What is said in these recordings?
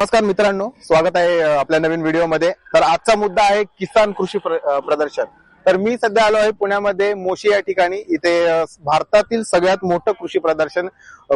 नमस्कार मित्रांनो स्वागत आहे आपल्या नवीन व्हिडिओमध्ये. तर आजचा मुद्दा आहे किसान कृषी प्र- प्रदर्शन. तर मी सध्या आलो आहे पुण्यामध्ये मोशी या ठिकाणी. इथे भारतातील सगळ्यात मोठं कृषी प्रदर्शन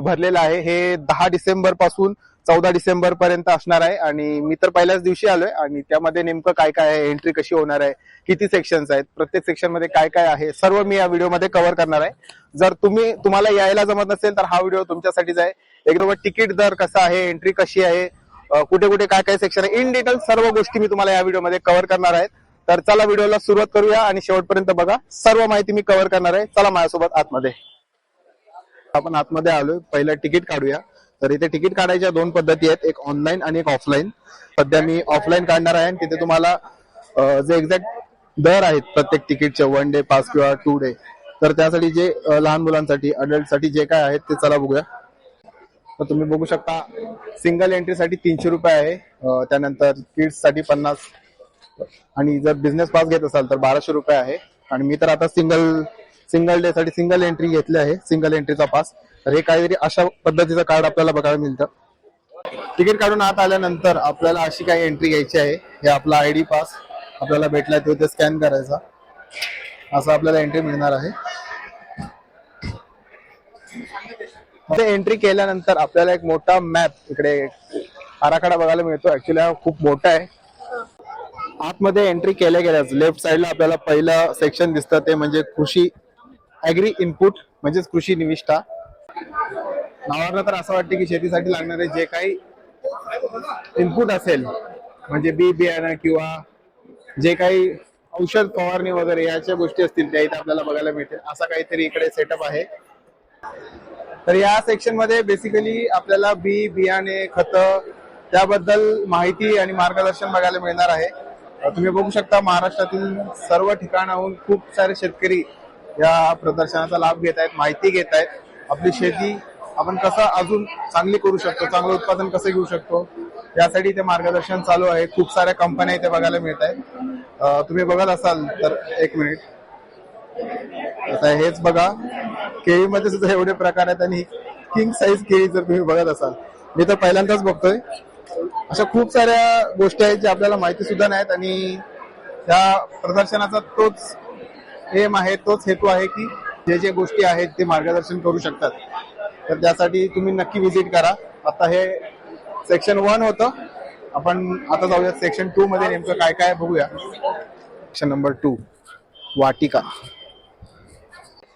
भरलेलं आहे. हे दहा डिसेंबरपासून चौदा डिसेंबर पर्यंत असणार आहे. आणि मी तर पहिल्याच दिवशी आलोय. आणि त्यामध्ये नेमकं काय काय आहे एंट्री कशी होणार आहे किती सेक्शन्स आहेत प्रत्येक सेक्शनमध्ये काय काय आहे सर्व मी या व्हिडिओमध्ये कव्हर करणार आहे. जर तुम्ही तुम्हाला यायला जमत नसेल तर हा व्हिडिओ तुमच्यासाठीच आहे. एकदम तिकीट दर कसा आहे एंट्री कशी आहे कुठे कुठे काय काय सेक्शन आहे? इन डिटेल सर्व गोष्टी मी तुम्हाला या व्हिडिओमध्ये कव्हर करणार आहे. तर चला व्हिडिओला सुरुवात करूया आणि शेवटपर्यंत बघा. सर्व माहिती मी कव्हर करणार आहे. चला माझ्यासोबत आतमध्ये. आपण आतमध्ये आलोय. पहिलं तिकीट काढूया. तर इथे तिकीट काढायच्या दोन पद्धती आहेत. एक ऑनलाईन आणि एक ऑफलाईन सध्या मी ऑफलाईन काढणार आहे आणि तिथे तुम्हाला जे एक्झॅक्ट दर आहेत प्रत्येक तिकीटचे वन डे पास किंवा टू डे तर त्यासाठी जे लहान मुलांसाठी अडल्टसाठी जे काय आहेत ते चला बघूया. तर तुम्ही बघू शकता सिंगल एंट्रीसाठी तीनशे रुपये आहे. त्यानंतर किड्ससाठी पन्नास. आणि जर बिझनेस पास घेत असाल तर बाराशे रुपये आहे. आणि मी तर आता सिंगल सिंगल डे साठी सिंगल एंट्री घेतली आहे सिंगल एंट्रीचा पास तर हे काहीतरी अशा पद्धतीचं कार्ड आपल्याला बघायला मिळतं. तिकीट काढून आत आल्यानंतर आपल्याला अशी काही एंट्री घ्यायची आहे. हे आपला आयडी पास आपल्याला भेटलाय तो ते स्कॅन करायचा. असं आपल्याला एंट्री मिळणार आहे ते एंट्री केल्यानंतर आपल्याला एक मोठा मॅप इकडे आराखडा बघायला मिळतो. ऍक्च्युली हा खूप मोठा आहे. आतमध्ये एंट्री केल्या गेल्याच लेफ्ट साईडला आपल्याला पहिलं सेक्शन दिसतं. ते म्हणजे कृषी ऍग्री इनपुट म्हणजेच कृषी निविष्ठा. नावाला तर असं वाटतं की शेतीसाठी लागणारे जे काही इनपुट असेल म्हणजे बी बियाणं किंवा जे काही औषध फवारणी वगैरे याच्या गोष्टी असतील त्या इथे आपल्याला बघायला मिळतील. असा काहीतरी इकडे सेटअप आहे. तर या सेक्शनमध्ये बेसिकली आपल्याला बी बियाणे खत त्याबद्दल माहिती आणि मार्गदर्शन बघायला मिळणार आहे. तुम्ही बघू शकता महाराष्ट्रातील सर्व ठिकाणाहून खूप सारे शेतकरी या प्रदर्शनाचा लाभ घेत आहेत माहिती घेत आहेत. आपली शेती आपण कसं अजून चांगली करू शकतो चांगलं उत्पादन कसं घेऊ शकतो यासाठी ते मार्गदर्शन चालू आहे. खूप साऱ्या कंपन्या इथे बघायला मिळत आहेत. तुम्ही बघत असाल तर एक मिनिट आता हेच बघा केळीमध्ये सुद्धा एवढे प्रकार आहेत आणि किंग साईज केळी जर तुम्ही बघत असाल मी तर पहिल्यांदाच बघतोय. अशा खूप साऱ्या गोष्टी आहेत ज्या आपल्याला माहिती सुद्धा नाहीत आणि त्या प्रदर्शनाचा तोच एम आहे तोच हेतू आहे की जे जे गोष्टी आहेत ते मार्गदर्शन करू शकतात. तर त्यासाठी तुम्ही नक्की व्हिजिट करा. आता हे सेक्शन वन होतं. आपण आता जाऊया सेक्शन टू मध्ये नेमकं काय काय बघूया. सेक्शन नंबर टू वाटिका.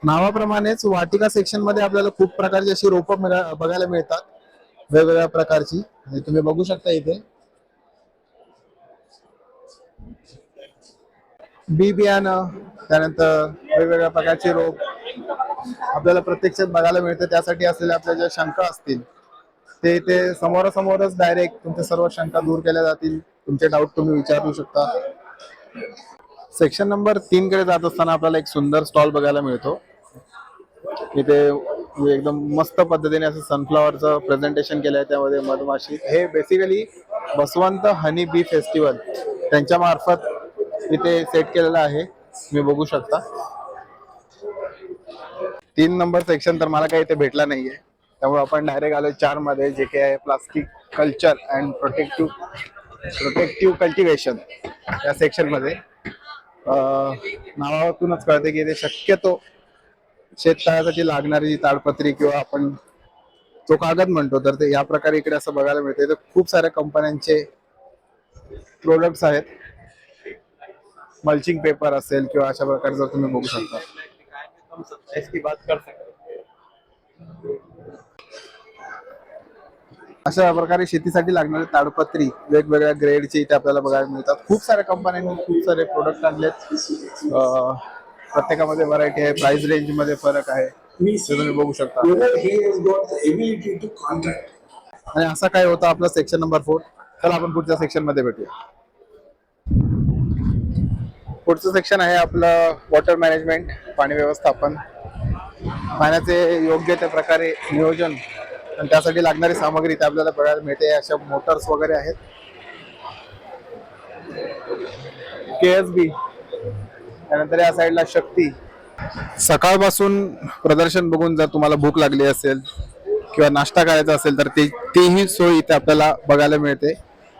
नावाप्रमाणेच वाटिका सेक्शनमध्ये आपल्याला खूप प्रकारची अशी रोपं बघायला मिळतात. वेगवेगळ्या प्रकारची. तुम्ही बघू शकता इथे. बी बियाणं त्यानंतर वेगवेगळ्या प्रकारचे रोप. आपल्याला प्रत्यक्षात बघायला मिळतं. त्यासाठी असलेल्या आपल्या ज्या शंका असतील ते ते समोरासमोरच डायरेक्ट तुमच्या सर्व शंका दूर केल्या जातील. तुमचे डाऊट तुम्ही विचारू शकता. सेक्शन नंबर तीन कडे जात असताना आपल्याला एक सुंदर स्टॉल बघायला मिळतो. इथे एकदम मस्त पद्धतीने असं सनफ्लॉवरचं प्रेझेंटेशन केलं आहे त्यामध्ये मधमाशी. हे basically Baswant honey bee festival त्यांच्या मार्फत इथे सेट केलेलं आहे. तुम्ही बघू शकता. तीन नंबर सेक्शन तर मला काही इथे भेटला नाहीये. त्यामुळे आपण डायरेक्ट आलो चारमध्ये जे काही आहे plastic culture and protective protective cultivation या सेक्शनमध्ये. नावातूनच कळते की ते शक्यतो शेततळ्यासाठी लागणारी जी ताडपत्री किंवा आपण तो कागद म्हणतो तर ते या प्रकारे इकडे असं बघायला मिळते इथे खूप साऱ्या कंपन्यांचे प्रोडक्ट्स आहेत. मल्चिंग पेपर असेल किंवा अशा प्रकारे जर तुम्ही बघू शकता. अशा प्रकारे शेतीसाठी लागणारी ताडपत्री वेगवेगळ्या ग्रेडची इथे आपल्याला बघायला मिळतात. खूप साऱ्या कंपन्यांनी खूप सारे प्रोडक्ट आणलेत. अं, प्रत्येकामध्ये व्हरायटी आहे. प्राइस रेंजमध्ये फरक आहे. ते तुम्ही बघू शकता. आणि असा काय होता आपला सेक्शन नंबर फोर चला आपण पुढच्या सेक्शनमध्ये भेटूया. पुढचं सेक्शन आहे आपलं वॉटर मॅनेजमेंट पाणी व्यवस्थापन. पाण्याचे योग्य त्या प्रकारे नियोजन आणि त्यासाठी लागणारी सामग्री इथे आपल्याला बघायला मिळते. अशा मोटर्स वगैरे आहेत. के एस बी त्यानंतर या साईडला शक्ती. सकाळपासून प्रदर्शन बघून जर तुम्हाला भूक लागली असेल किंवा नाश्ता करायचा असेल तर ते तेही सोय इथे आपल्याला बघायला मिळते.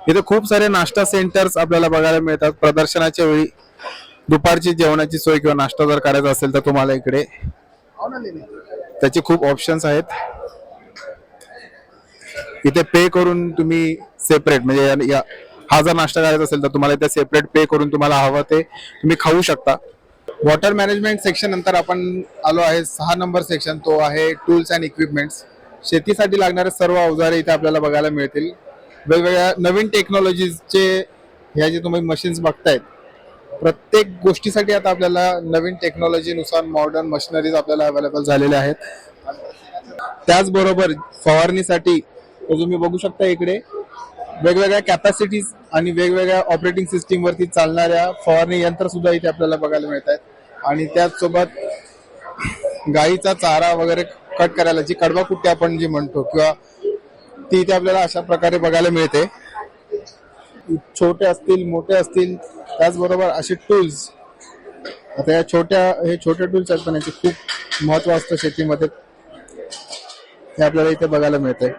इथे खूप सारे नाश्ता सेंटर्स आपल्याला बघायला मिळतात. प्रदर्शनाच्या वेळी दुपारची जेवणाची सोय किंवा नाश्ता जर करायचा असेल तर तुम्हाला इकडे त्याचे खूप ऑप्शन्स आहेत. इथे पे करून तुम्ही सेपरेट म्हणजे या- या- हा जर नाश्ता करायचा असेल तर तुम्हाला इथे सेपरेट पे करून तुम्हाला हवं ते तुम्ही खाऊ शकता. वॉटर मॅनेजमेंट सेक्शन नंतर आपण आलो आहे. सहा नंबर सेक्शन तो आहे टूल्स अँड इक्विपमेंट्स शेतीसाठी लागणारे सर्व अवजारे इथे आपल्याला बघायला मिळतील. वेगवेगळ्या नवीन टेक्नॉलॉजीजचे ह्या जे तुम्ही मशीन्स बघतायत प्रत्येक गोष्टीसाठी आता आपल्याला नवीन टेक्नॉलॉजीनुसार मॉडर्न मशिनरीज आपल्याला अवेलेबल झालेल्या आहेत. त्याचबरोबर फवारणीसाठी तुम्ही बघू शकता इकडे. वेगवेगळ्या कॅपॅसिटीज आणि वेगवेगळ्या ऑपरेटिंग सिस्टीमवरती चालणाऱ्या फवारणी यंत्र सुद्धा इथे आपल्याला बघायला मिळत आहेत. आणि त्याचसोबत गाईचा चारा वगैरे कट करायला जी कडवा कुट्टी आपण जी म्हणतो किंवा ती इथे आपल्याला अशा प्रकारे बघायला मिळते. छोटे असतील मोठे असतील त्याचबरोबर असे टूल्स आता या छोट्या हे छोटे टूल्स आहेत पण याचे खूप महत्त्व असतं शेतीमध्ये. हे आपल्याला इथे बघायला मिळतंय.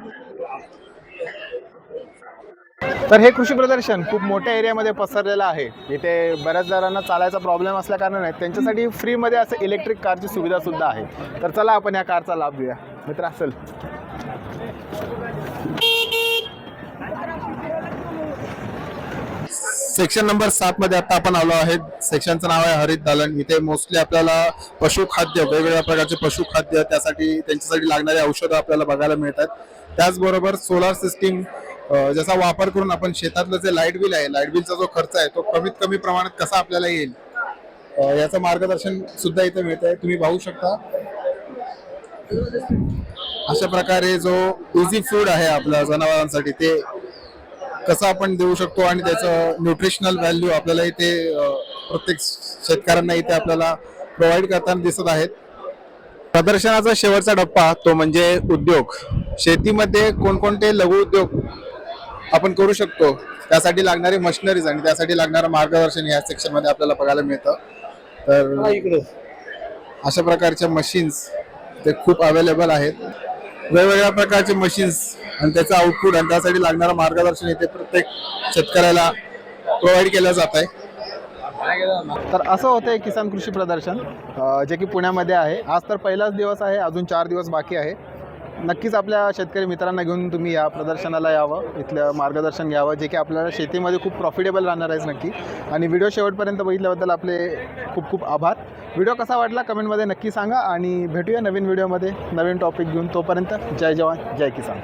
तर हे कृषी प्रदर्शन खूप मोठ्या एरियामध्ये पसरलेलं आहे. इथे बऱ्याच जणांना चालायचा प्रॉब्लेम असल्या कारणाने त्यांच्यासाठी फ्रीमध्ये असं इलेक्ट्रिक कारची सुविधा सुद्धा आहे. तर चला आपण या कारचा लाभ घेऊया. मित्र असेल. सेक्शन नंबर सात मध्ये आता आपण आलो आहे सेक्शनचं नाव आहे हरित दालन. इथे मोस्टली आपल्याला पशुखाद्य वेगवेगळ्या प्रकारचे पशुखाद्य त्यासाठी त्यांच्यासाठी लागणारी औषधं आपल्याला बघायला मिळतात. त्याचबरोबर सोलार सिस्टीम ज्याचा वापर करून आपण शेतातलं जे लाइट बिल आहे लाइट बिलचा जो खर्च आहे तो कमीत कमी प्रमाणात कसा आपल्याला येईल? याचं मार्गदर्शन सुद्धा इथे मिळत आहे तुम्ही पाहू शकता. अशा प्रकारे जो इझी फूड आहे आपल्या जनावरांसाठी ते कसं आपण देऊ शकतो आणि त्याचं न्यूट्रिशनल व्हॅल्यू आपल्याला इथे प्रत्येक शेतकऱ्यांना इथे आपल्याला प्रोव्हाइड करताना दिसत आहेत. प्रदर्शनाचा शेवटचा टप्पा तो म्हणजे उद्योग. शेतीमध्ये कोणकोणते लघु उद्योग आपण करू शकतो. त्यासाठी लागणारी मशिनरीज आणि त्यासाठी लागणारं मार्गदर्शन या सेक्शनमध्ये आपल्याला बघायला मिळतं. तर अशा प्रकारच्या मशीन्स ते खूप अवेलेबल आहेत. वेगवेगळ्या प्रकारचे मशीन्स आणि त्याचं आउटपुट आणि त्यासाठी लागणारं मार्गदर्शन इथे प्रत्येक शेतकऱ्याला प्रोव्हाइड केलं जात आहे. तर असं होतं एक किसान कृषी प्रदर्शन जे की पुण्यामध्ये आहे. आज तर पहिलाच दिवस आहे अजून चार दिवस बाकी आहे. नक्कीच आपल्या शेतकरी मित्रांना घेऊन तुम्ही या प्रदर्शनाला यावं इथलं मार्गदर्शन घ्यावं जे की आपल्याला शेतीमध्ये खूप प्रॉफिटेबल राहणार आहे नक्की. आणि व्हिडिओ शेवटपर्यंत बघितल्याबद्दल आपले खूप खूप आभार. व्हिडिओ कसा वाटला कमेंटमध्ये नक्की सांगा आणि भेटूया नवीन व्हिडिओमध्ये नवीन टॉपिक घेऊन. तोपर्यंत जय जवान जय किसान.